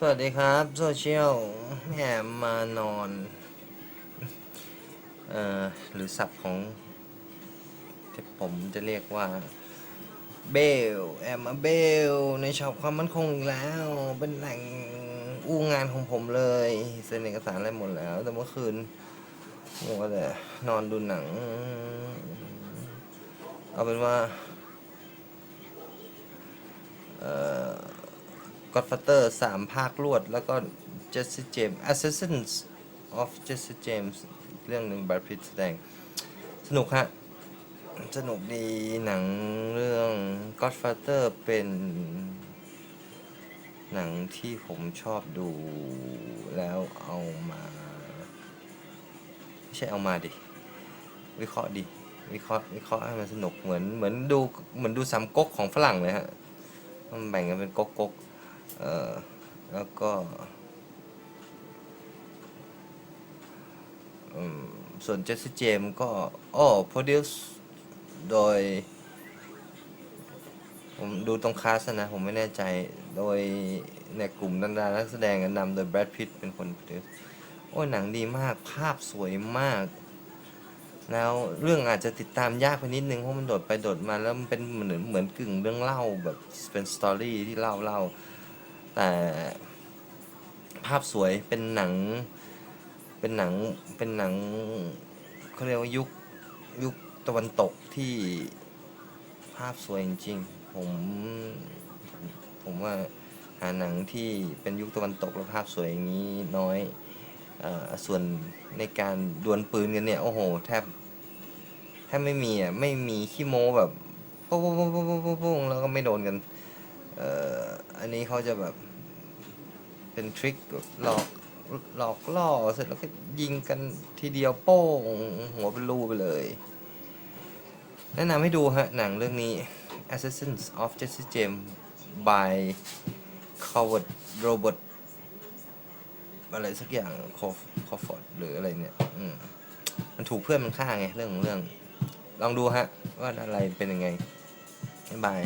สวัสดีครับ โซเชียลแหมมานอน เอ่อ หรือศัพท์ของที่ผมจะเรียกว่าเบลแอมมาเบลในช็อปความมั่นคงอีกแล้ว เป็นแหล่งอู้งานของผมเลยเซ็นเอกสารอะไรหมดแล้ว แต่เมื่อคืนมัวแต่นอนดูหนัง เอาเป็นว่า เอ่อ Godfather สามภาครวด แล้วก็ Jesse James Assassins of Jesse James เรื่องหนึ่งบาร์พิตแสดง สนุกฮะ สนุกดีหนังเรื่อง Godfather เป็นหนังที่ผมชอบดูแล้วเอามา ไม่ใช่เอามาดิ วิเคราะห์ดิ วิเคราะห์วิเคราะห์ให้มันสนุกเหมือนเหมือนดูเหมือนดูสามก๊กของฝรั่งเลยฮะมันแบ่งกันเป็นก๊กก๊ก เออแล้วก็ส่วนเจสซี่เจมก็อ๋อ produce โดย ผมดูตรงคาสนะ ผมไม่แน่ใจโดยในกลุ่มดารานักแสดงนำโดยแบรดพิตเป็นคน produce โอ้ยหนังดีมากภาพสวยมาก แล้วเรื่องอาจจะติดตามยากไปนิดนึง เพราะมันโดดไปโดดมาแล้วมันเป็นเหมือนเหมือนกึ่งเรื่องเล่าแบบเป็นสตอรี่ที่เล่าเล่า แต่ภาพสวยเป็นหนัง เป็นหนัง เป็นหนังเขาเรียกว่ายุคยุคตะวันตกที่ภาพสวยจริงๆ ผม ผมว่าหาหนังที่เป็นยุคตะวันตกแล้วภาพสวยอย่างนี้น้อยอส่วนในการดวลปืนกันเนี่ย โอ้โห แทบแทบไม่มีอะ ไม่มีขี้โม้แบบโป๊ะโป๊ะโป๊ะโป๊ะโป๊ะโป๊ะโป๊ะแล้วก็ไม่โดนกัน เอ่ออันนี้เขาจะแบบเป็นทริคแบบหลอกหลอกล่อเสร็จแล้วก็ยิงกันทีเดียวโป้งหัวเป็นรูไปเลย แนะนำให้ดูฮะ หนังเรื่องนี้ Assassins of Jesse James by Coward Robert อะไรสักอย่างคอคอฟอร์ดหรืออะไรเนี่ยอืมมันถูกเพื่อนมันฆ่าไง เรื่องของเรื่อง ลองดูฮะ ว่าอะไรเป็นยังไง บ๊ายบาย